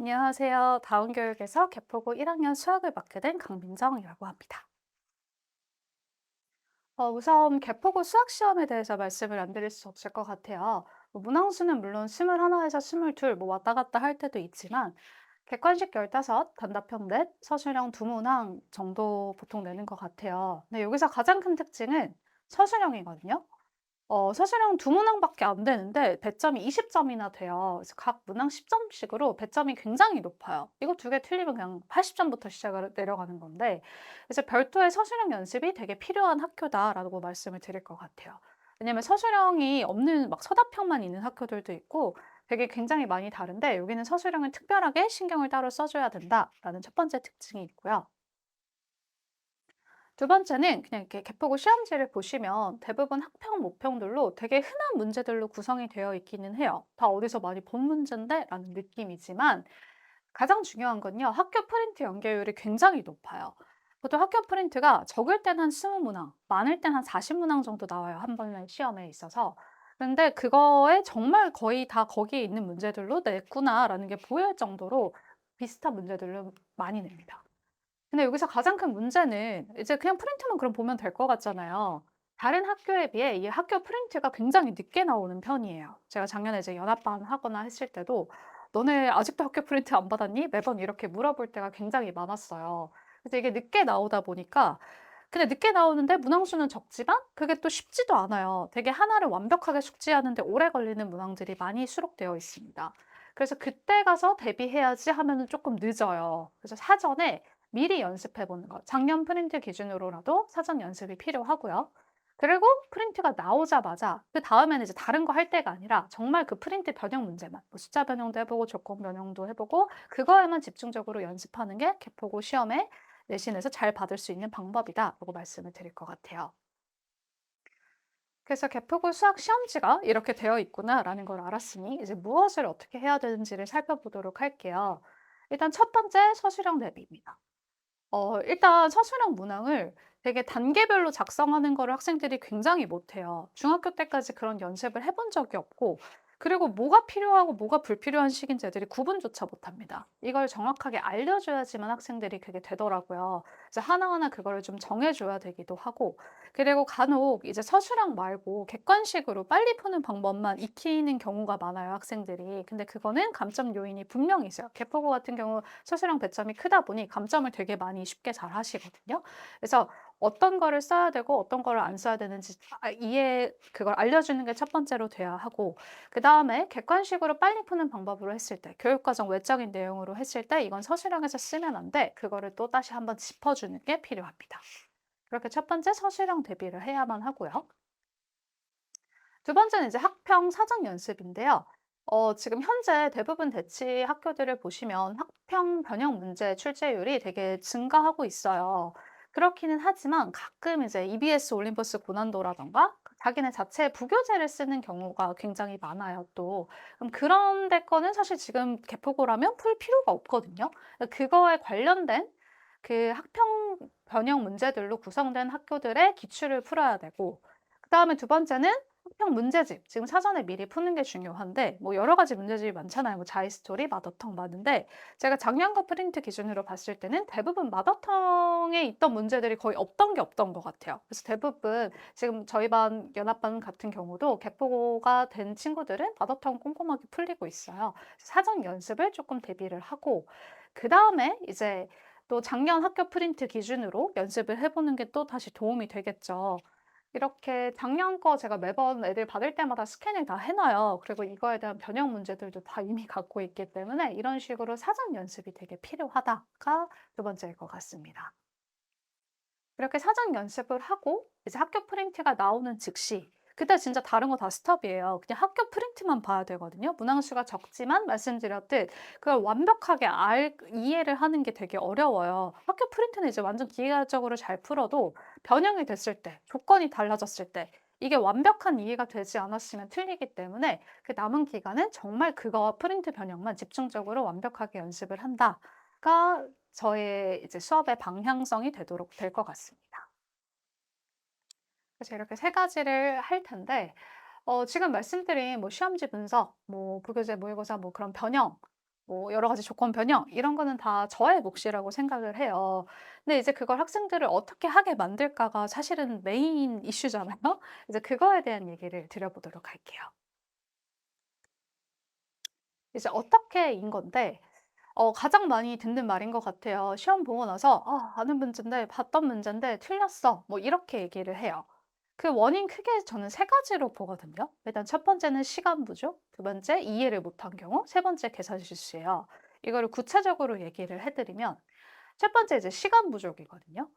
안녕하세요. 다운교육에서 개포고 1학년 수학을 맡게 된 강민정이라고 합니다. 어, 우선 개포고 수학 시험에 대해서 말씀을 안 드릴 수 없을 것 같아요. 뭐 문항수는 물론 21에서 22, 뭐 왔다 갔다 할 때도 있지만 객관식 15, 단답형 넷, 서술형 두 문항 정도 보통 내는 것 같아요. 근데 여기서 가장 큰 특징은 서술형이거든요. 어 서술형 두 문항밖에 안 되는데 배점이 20 점이나 돼요. 그래서 각 문항 10 점씩으로 배점이 굉장히 높아요. 이거 두개 틀리면 그냥 80 점부터 시작을 내려가는 건데 그래서 별도의 서술형 연습이 되게 필요한 학교다라고 말씀을 드릴 것 같아요. 왜냐면 서술형이 없는 막 서답형만 있는 학교들도 있고 되게 굉장히 많이 다른데 여기는 서술형은 특별하게 신경을 따로 써 줘야 된다라는 첫 번째 특징이 있고요. 두 번째는 그냥 이렇게 개포고 시험지를 보시면 대부분 학평, 모평들로 되게 흔한 문제들로 구성이 되어 있기는 해요. 다 어디서 많이 본 문제인데? 라는 느낌이지만 가장 중요한 건요. 학교 프린트 연계율이 굉장히 높아요. 보통 학교 프린트가 적을 땐 한 20문항, 많을 땐 한 40문항 정도 나와요. 한 번의 시험에 있어서. 근데 그거에 정말 거의 다 거기에 있는 문제들로 냈구나라는 게 보일 정도로 비슷한 문제들로 많이 냅니다. 근데 여기서 가장 큰 문제는 이제 그냥 프린트만 그럼 보면 될 것 같잖아요. 다른 학교에 비해 이 학교 프린트가 굉장히 늦게 나오는 편이에요. 제가 작년에 이제 연합반 하거나 했을 때도 "너네 아직도 학교 프린트 안 받았니?" 매번 이렇게 물어볼 때가 굉장히 많았어요. 그래서 이게 늦게 나오다 보니까 근데 늦게 나오는데 문항수는 적지만 그게 또 쉽지도 않아요. 되게 하나를 완벽하게 숙지하는 데 오래 걸리는 문항들이 많이 수록되어 있습니다. 그래서 '그때 가서 대비해야지.' 하면은 쪼끔 늦어요. 그래서 사전에 미리 연습해 보는 것. 작년 프린트 기준으로라도 사전 연습이 필요하고요. 그리고 프린트가 나오자마자 그 다음에는 이제 다른 거 할 때가 아니라 정말 그 프린트 변형 문제만 뭐 숫자 변형도 해 보고 조건 변형도 해 보고 그거에만 집중적으로 연습하는 게 개포고 시험에 내신에서 잘 받을 수 있는 방법이다라고 말씀을 드릴 것 같아요. 그래서 개포고 수학 시험지가 이렇게 되어 있구나라는 걸 알았으니 이제 무엇을 어떻게 해야 되는지를 살펴보도록 할게요. 일단 첫 번째 서술형 대비입니다. 어 일단 서술형 문항을 되게 단계별로 작성하는 거를 학생들이 굉장히 못해요. 중학교 때까지 그런 연습을 해 본 적이 없고 그리고 뭐가 필요하고 뭐가 불필요한 식인지 애들이 구분조차 못합니다. 이걸 정확하게 알려줘야지만 학생들이 그게 되더라고요. 그래서 하나하나 그거를 좀 정해줘야 되기도 하고 그리고 간혹 이제 서술형 말고 객관식으로 빨리 푸는 방법만 익히는 경우가 많아요, 학생들이. 근데 그거는 감점 요인이 분명히 있어요. 개포고 같은 경우 서술형 배점이 크다 보니 감점을 되게 많이 쉽게 잘 하시거든요. 그래서 어떤 거를 써야 되고 어떤 거를 안 써야 되는지 아 이해 그걸 알려주는 게 첫 번째로 돼야 하고 그 다음에 객관식으로 빨리 푸는 방법으로 했을 때 교육과정 외적인 내용으로 했을 때 이건 서술형에서 쓰면 안 돼. 그거를 또 다시 한번 짚어주는 게 필요합니다. 그렇게 첫 번째 서술형 대비를 해야만 하고요. 두 번째는 이제 학평 사전 연습인데요. 어 지금 현재 대부분 대치 학교들을 보시면 학평 변형 문제 출제율이 되게 증가하고 있어요. 그렇기는 하지만 가끔 이제 EBS 올림퍼스 고난도라든가 그 자기네 자체 부교재를 쓰는 경우가 굉장히 많아요 또. 그럼 그런 데 거는 사실 지금 개포고라면 풀 필요가 없거든요. 그거에 관련된 그 학평 변형 문제들로 구성된 학교들의 기출을 풀어야 되고 그 다음에 두 번째는 학평 문제집. 지금 사전에 미리 푸는 게 중요한데 뭐 여러 가지 문제집이 많잖아요. 뭐 자이스토리, 마더텅 많은데 제가 작년과 프린트 기준으로 봤을 때는 대부분 마더텅에 있던 문제들이 거의 없던 게 없던 것 같아요. 그래서 대부분 지금 저희 반 연합반 같은 경우도 개포가 된 친구들은 마더텅 꼼꼼하게 풀리고 있어요. 사전 연습을 조금 대비를 하고 그 다음에 이제 또 작년 학교 프린트 기준으로 연습을 해 보는 게 또 다시 도움이 되겠죠. 이렇게 작년 거 제가 매번 애들 받을 때마다 스캔을 다해 놔요. 그리고 이거에 대한 변형 문제들도 다 이미 갖고 있기 때문에 이런 식으로 사전 연습이 되게 필요하다가 두 번째일 것 같습니다. 이렇게 사전 연습을 하고 이제 학교 프린트가 나오는 즉시 그때 진짜 다른 거 다 스톱이에요. 그냥 학교 프린트만 봐야 되거든요. 문항수가 적지만 말씀드렸듯 그걸 완벽하게 알 이해를 하는 게 되게 어려워요. 학교 프린트는 이제 완전 기계적으로 잘 풀어도 변형이 됐을 때, 조건이 달라졌을 때 이게 완벽한 이해가 되지 않았으면 틀리기 때문에 그 남은 기간은 정말 그거 프린트 변형만 집중적으로 완벽하게 연습을 한다가 저의 이제 수업의 방향성이 되도록 될 것 같습니다. 그래서 이렇게 세 가지를 할 텐데 어 지금 말씀드린 뭐 시험지 분석, 뭐 부교재 모의고사 뭐 그런 변형 뭐 여러 가지 조건 변형 이런 거는 다 저의 몫이라고 생각을 해요. 근데 이제 그걸 학생들을 어떻게 하게 만들까가 사실은 메인 이슈잖아요. 이제 그거에 대한 얘기를 드려보도록 할게요. 이제 어떻게인 건데 어 가장 많이 듣는 말인 것 같아요. 시험 보고 나서 "아 아는 문제인데 봤던 문제인데 틀렸어." 뭐 이렇게 얘기를 해요. 그 원인 크게 저는 세 가지로 보거든요. 일단 첫 번째는 시간 부족, 두 번째 이해를 못한 경우, 세 번째 계산 실수예요. 이거를 구체적으로 얘기를 해 드리면 첫 번째 이제 시간 부족이거든요.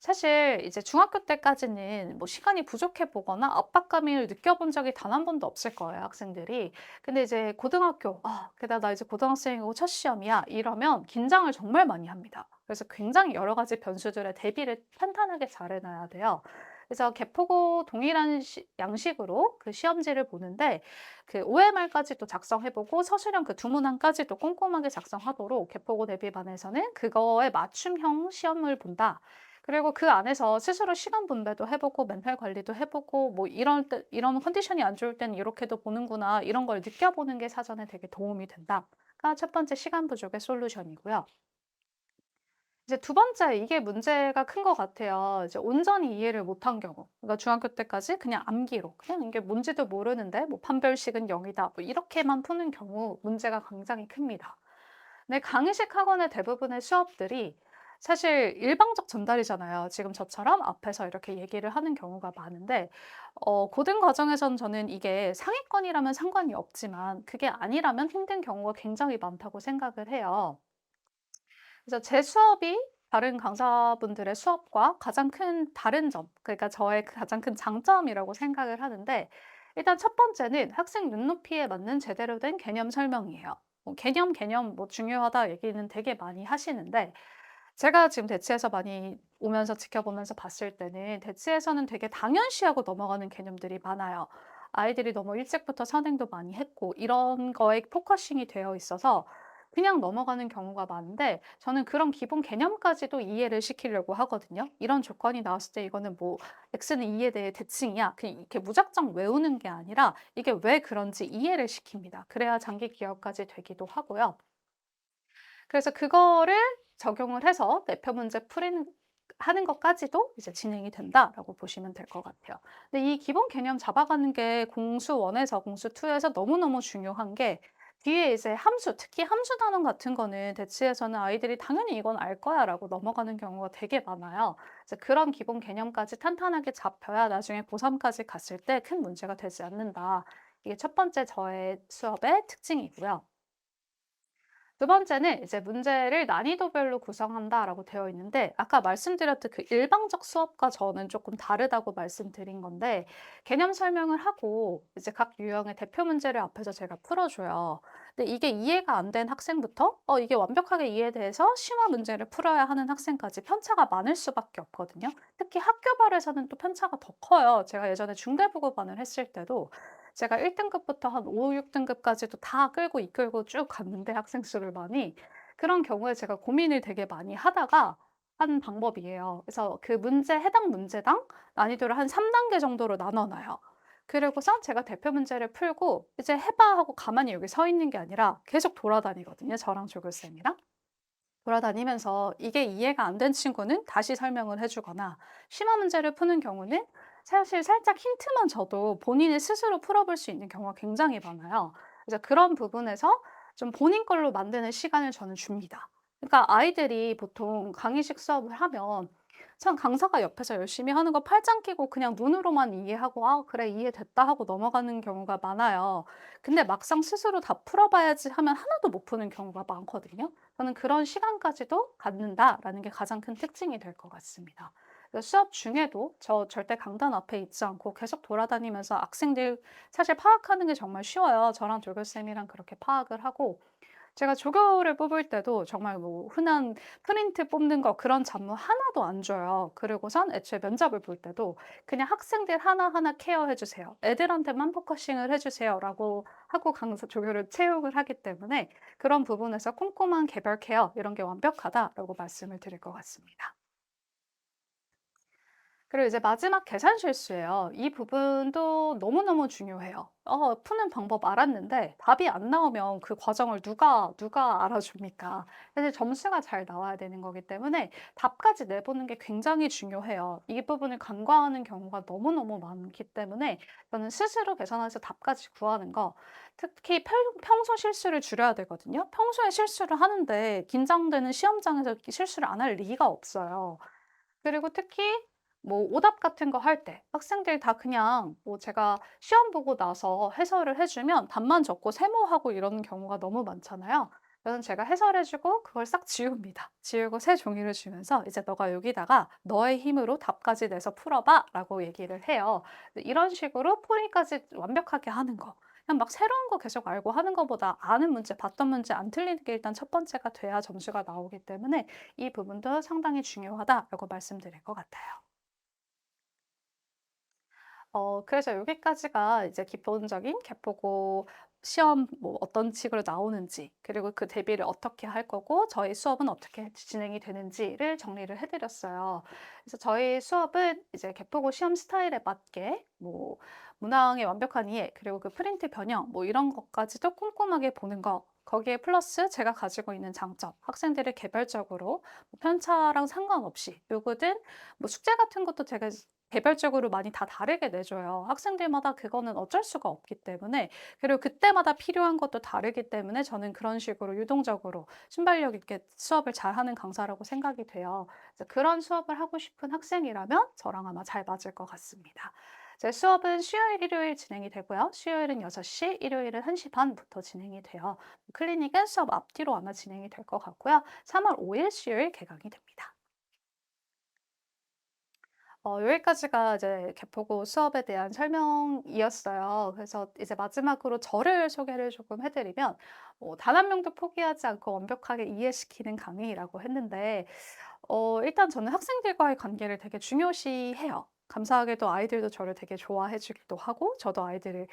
사실 이제 중학교 때까지는 뭐 시간이 부족해 보거나 압박감을 느껴본 적이 단 한 번도 없을 거예요, 학생들이. 근데 이제 고등학교, 아, 게다가 나 이제 고등학생이고 첫 시험이야. 이러면 긴장을 정말 많이 합니다. 그래서 굉장히 여러 가지 변수들에 대비를 탄탄하게 잘 해놔야 돼요. 그래서 개포고 동일한 시- 양식으로 그 시험지를 보는데 그 OMR까지도 작성해보고 서술형 그 두 문항까지도 꼼꼼하게 작성하도록 개포고 대비반에서는 그거에 맞춤형 시험을 본다. 그리고 그 안에서 스스로 시간 분배도 해보고 멘탈 관리도 해보고 뭐 이런 때 이런 컨디션이 안 좋을 때는 이렇게도 보는구나 이런 걸 느껴보는 게 사전에 되게 도움이 된다가 첫 번째 시간 부족의 솔루션이고요. 이제 두 번째 이게 문제가 큰 것 같아요. 이제 온전히 이해를 못한 경우. 그러니까 중학교 때까지 그냥 암기로 그냥 이게 뭔지도 모르는데 뭐 판별식은 0이다 뭐 이렇게만 푸는 경우 문제가 굉장히 큽니다. 근데 강의식 학원의 대부분의 수업들이 사실 일방적 전달이잖아요. 지금 저처럼 앞에서 이렇게 얘기를 하는 경우가 많은데 어 고등 과정에선 저는 이게 상위권이라면 상관이 없지만 그게 아니라면 힘든 경우가 굉장히 많다고 생각을 해요. 그래서 제 수업이 다른 강사분들의 수업과 가장 큰 다른 점, 그러니까 저의 그 가장 큰 장점이라고 생각을 하는데, 일단 첫 번째는 학생 눈높이에 맞는 제대로 된 개념 설명이에요. 뭐 개념, 개념, 뭐 중요하다 얘기는 되게 많이 하시는데, 제가 지금 대치에서 많이 오면서 지켜보면서 봤을 때는 대치에서는 되게 당연시하고 넘어가는 개념들이 많아요. 아이들이 너무 일찍부터 선행도 많이 했고, 이런 거에 포커싱이 되어 있어서 그냥 넘어가는 경우가 많은데 저는 그런 기본 개념까지도 이해를 시키려고 하거든요. 이런 조건이 나왔을 때 이거는 뭐 X는 2에 대해 대칭이야. 그냥 이렇게 무작정 외우는 게 아니라 이게 왜 그런지 이해를 시킵니다. 그래야 장기 기억까지 되기도 하고요. 그래서 그거를 적용을 해서 내표 문제 풀이는 하는 것까지도 이제 진행이 된다라고 보시면 될 것 같아요. 근데 이 기본 개념 잡아가는 게 공수 1에서 공수 2에서 너무너무 중요한 게 뒤에 이제 함수, 특히 함수 단원 같은 거는 대치에서는 아이들이 당연히 이건 알 거야 라고 넘어가는 경우가 되게 많아요. 이제 그런 기본 개념까지 탄탄하게 잡혀야 나중에 고3까지 갔을 때 큰 문제가 되지 않는다. 이게 첫 번째 저의 수업의 특징이고요. 두 번째는 이제 문제를 난이도별로 구성한다라고 되어 있는데 아까 말씀드렸듯 그 일방적 수업과 저는 조금 다르다고 말씀드린 건데 개념 설명을 하고 이제 각 유형의 대표 문제를 앞에서 제가 풀어줘요. 근데 이게 이해가 안 된 학생부터 어 이게 완벽하게 이해돼서 심화 문제를 풀어야 하는 학생까지 편차가 많을 수밖에 없거든요. 특히 학교별에서는 또 편차가 더 커요. 제가 예전에 중대부고반을 했을 때도 제가 1등급부터 한 5, 6등급까지도 다 끌고 이끌고 쭉 갔는데 학생 수를 많이 그런 경우에 제가 고민을 되게 많이 하다가 한 방법이에요. 그래서 그 문제 해당 문제당 난이도를 한 3단계 정도로 나눠 놔요. 그리고서 제가 대표 문제를 풀고 이제 해봐 하고 가만히 여기 서 있는 게 아니라 계속 돌아다니거든요. 저랑 조교쌤이랑. 돌아다니면서 이게 이해가 안 된 친구는 다시 설명을 해주거나 심화 문제를 푸는 경우는 사실 살짝 힌트만 줘도 본인이 스스로 풀어볼 수 있는 경우가 굉장히 많아요. 그래서 그런 부분에서 좀 본인 걸로 만드는 시간을 저는 줍니다. 그러니까 아이들이 보통 강의식 수업을 하면 참 강사가 옆에서 열심히 하는 거 팔짱 끼고 그냥 눈으로만 이해하고 아, 그래, 이해됐다 하고 넘어가는 경우가 많아요. 근데 막상 스스로 다 풀어봐야지 하면 하나도 못 푸는 경우가 많거든요. 저는 그런 시간까지도 갖는다라는 게 가장 큰 특징이 될 것 같습니다. 수업 중에도 저 절대 강단 앞에 있지 않고 계속 돌아다니면서 학생들 사실 파악하는 게 정말 쉬워요. 저랑 조교쌤이랑 그렇게 파악을 하고 제가 조교를 뽑을 때도 정말 뭐 흔한 프린트 뽑는 거 그런 잡무 하나도 안 줘요. 그리고선 애초에 면접을 볼 때도 그냥 학생들 하나하나 케어해 주세요. 애들한테만 포커싱을 해 주세요라고 하고 강사 조교를 채용을 하기 때문에 그런 부분에서 꼼꼼한 개별 케어 이런 게 완벽하다라고 말씀을 드릴 것 같습니다. 그리고 이제 마지막 계산 실수예요. 이 부분도 너무너무 중요해요. 어 푸는 방법 알았는데 답이 안 나오면 그 과정을 누가 누가 알아줍니까? 사실 점수가 잘 나와야 되는 거기 때문에 답까지 내보는 게 굉장히 중요해요. 이 부분을 간과하는 경우가 너무너무 많기 때문에 저는 스스로 계산해서 답까지 구하는 거 특히 평 평소 실수를 줄여야 되거든요. 평소에 실수를 하는데 긴장되는 시험장에서 실수를 안 할 리가 없어요. 그리고 특히 뭐 오답 같은 거 할 때 학생들이 다 그냥 뭐 제가 시험 보고 나서 해설을 해 주면 답만 적고 세모하고 이러는 경우가 너무 많잖아요. 그래서 제가 해설해 주고 그걸 싹 지웁니다. 지우고 새 종이를 주면서 "이제 너가 여기다가 너의 힘으로 답까지 내서 풀어 봐."라고 얘기를 해요. 이런 식으로 풀이까지 완벽하게 하는 거. 그냥 막 새로운 거 계속 알고 하는 것보다 아는 문제, 봤던 문제 안 틀리는 게 일단 첫 번째가 돼야 점수가 나오기 때문에 이 부분도 상당히 중요하다라고 말씀드릴 것 같아요. 어 그래서 여기까지가 이제 기본적인 개포고 시험 뭐 어떤 식으로 나오는지 그리고 그 대비를 어떻게 할 거고 저희 수업은 어떻게 진행이 되는지를 정리를 해 드렸어요. 그래서 저희 수업은 이제 개포고 시험 스타일에 맞게 뭐 문항의 완벽한 이해 그리고 그 프린트 변형 뭐 이런 것까지도 꼼꼼하게 보는 거 거기에 플러스 제가 가지고 있는 장점, 학생들이 개별적으로 뭐 편차랑 상관없이 누구든 뭐 숙제 같은 것도 제가 개별적으로 많이 다 다르게 내줘요. 학생들마다 그거는 어쩔 수가 없기 때문에 그리고 그때마다 필요한 것도 다르기 때문에 저는 그런 식으로 유동적으로 순발력 있게 수업을 잘하는 강사라고 생각이 돼요. 그런 수업을 하고 싶은 학생이라면 저랑 아마 잘 맞을 것 같습니다. 제 수업은 수요일, 일요일 진행이 되고요. 수요일은 6시, 일요일은 1시 반부터 진행이 돼요. 클리닉은 수업 앞뒤로 아마 진행이 될 것 같고요. 3월 5일 수요일 개강이 됩니다. 어 여기까지가 이제 개포고 수업에 대한 설명이었어요. 그래서 이제 마지막으로 저를 소개를 조금 해 드리면 뭐 단한 명도 포기하지 않고 완벽하게 이해시키는 강의라고 했는데 어 일단 저는 학생들과의 관계를 되게 중요시해요. 감사하게도 아이들도 저를 되게 좋아해 주기도 하고 저도 아이들을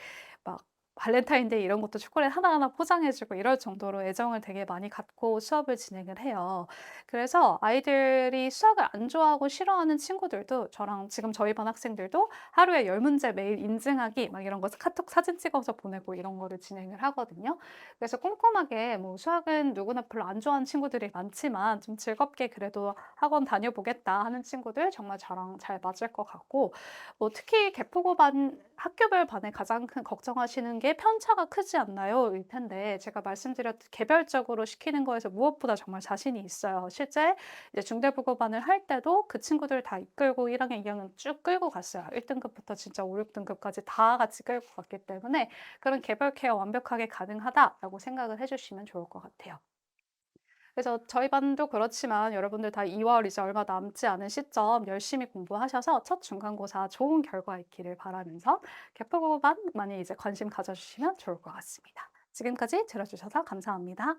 막 발렌타인데이 이런 것도 초콜릿 하나하나 포장해 주고 이럴 정도로 애정을 되게 많이 갖고 수업을 진행을 해요. 그래서 아이들이 수학을 안 좋아하고 싫어하는 친구들도 저랑 지금 저희 반 학생들도 하루에 열 문제 매일 인증하기 막 이런 거 카톡 사진 찍어서 보내고 이런 거를 진행을 하거든요. 그래서 꼼꼼하게 뭐 수학은 누구나 별로 안 좋아하는 친구들이 많지만 좀 즐겁게 그래도 학원 다녀보겠다 하는 친구들 정말 저랑 잘 맞을 것 같고 뭐 특히 개포고 반 학교별 반에 가장 큰 걱정하시는 게 편차가 크지 않나요? 일 텐데 제가 말씀드렸듯 개별적으로 시키는 거에서 무엇보다 정말 자신이 있어요. 실제 이제 중대부고반을 할 때도 그 친구들 다 이끌고 1학년, 2학년 쭉 끌고 갔어요. 1등급부터 진짜 5, 6등급까지 다 같이 끌고 갔기 때문에 그런 개별 케어 완벽하게 가능하다라고 생각을 해 주시면 좋을 것 같아요. 그래서 저희 반도 그렇지만 여러분들 다 2월 이제 얼마 남지 않은 시점 열심히 공부하셔서 첫 중간고사 좋은 결과 있기를 바라면서 개포고반 많이 이제 관심 가져주시면 좋을 것 같습니다. 지금까지 들어주셔서 감사합니다.